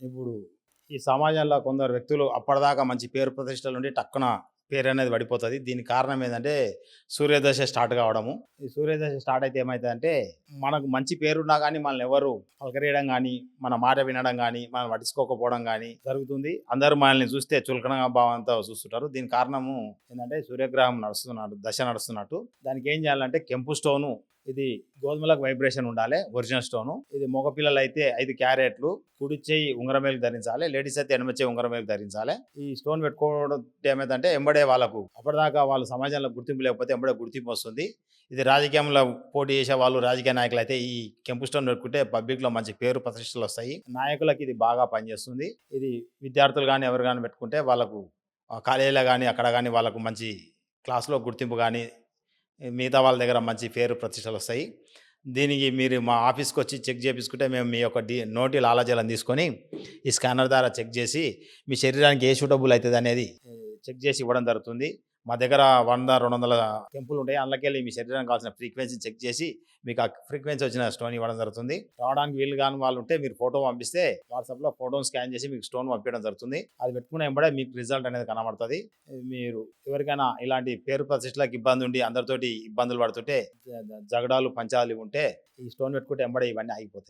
ఇప్పుడు ఈ సమాజంలో కొందరు వ్యక్తులు అప్పటిదాకా మంచి పేరు ప్రతిష్టలు ఉండి టక్కున పేరు అనేది పడిపోతుంది. దీని కారణం ఏంటంటే సూర్యదశ స్టార్ట్ కావడము. ఈ సూర్యదశ స్టార్ట్ అయితే ఏమవుతుందంటే మనకు మంచి పేరున్నా కానీ మనల్ని ఎవరు పలకరేయడం కానీ మన మాట వినడం కానీ మనం పట్టించుకోకపోవడం కానీ జరుగుతుంది. అందరూ మనల్ని చూస్తే చులకన భావంతో చూస్తుంటారు. దీని కారణము ఏంటంటే సూర్యగ్రహం నడుస్తున్నాడు దశ నడుస్తున్నట్టు. దానికి ఏం చేయాలంటే కెంపు స్టోను ఇది గోధుమలకు వైబ్రేషన్ ఉండాలి ఒరిజినల్ స్టోను. ఇది మగపిల్లలు అయితే ఐదు క్యారెట్లు కుడి చేయి ఉంగరం ధరించాలి లేడీస్ అయితే ఎడమ చేయి ఉంగరం ధరించాలి. ఈ స్టోన్ పెట్టుకోవడం ఏమైందంటే ఎంబడే వాళ్ళకు అప్పటిదాకా వాళ్ళ సమాజంలో గుర్తింపు లేకపోతే ఎంబడే గుర్తింపు వస్తుంది. ఇది రాజకీయంలో పోటీ చేసే వాళ్ళు రాజకీయ నాయకులు అయితే ఈ కెంపు స్టోన్ పెట్టుకుంటే పబ్లిక్లో మంచి పేరు ప్రతిష్టలు వస్తాయి. నాయకులకి ఇది బాగా పనిచేస్తుంది. ఇది విద్యార్థులు కానీ ఎవరు కానీ పెట్టుకుంటే వాళ్ళకు కాలేజీలో కానీ అక్కడ కానీ వాళ్ళకు మంచి క్లాస్లో గుర్తింపు కానీ మిగతా వాళ్ళ దగ్గర మంచి పేరు ప్రతిష్టలు వస్తాయి. దీనికి మీరు మా ఆఫీస్కి వచ్చి చెక్ చేపించుకుంటే మేము మీ యొక్క డి నోటి లాలాజలం తీసుకొని ఈ స్కానర్ ద్వారా చెక్ చేసి మీ శరీరానికి ఏ సూటబుల్ అవుతుంది అనేది చెక్ చేసి ఇవ్వడం జరుగుతుంది. మా దగ్గర వంద రెండు వందల టెంపుల్ ఉంటాయి అందులోకెళ్ళి మీ శరీరానికి కావాల్సిన ఫ్రీక్వెన్సీ చెక్ చేసి మీకు ఆ ఫ్రీక్వెన్సీ వచ్చిన స్టోన్ ఇవ్వడం జరుగుతుంది. రావడానికి వీలు కాని వాళ్ళు ఉంటే మీరు ఫోటో పంపిస్తే వాట్సాప్లో ఫోటోని స్కాన్ చేసి మీకు స్టోన్ పంపించడం జరుగుతుంది. అది పెట్టుకునే వెంబడే మీకు రిజల్ట్ అనేది కనబడుతుంది. మీరు ఎవరికైనా ఇలాంటి పేరు ప్రతిష్టలకు ఇబ్బంది ఉండి అందరితోటి ఇబ్బందులు పడుతుంటే జగడాలు పంచాలు ఉంటే ఈ స్టోన్ పెట్టుకుంటే వెంబడే ఇవన్నీ ఆగిపోతాయి.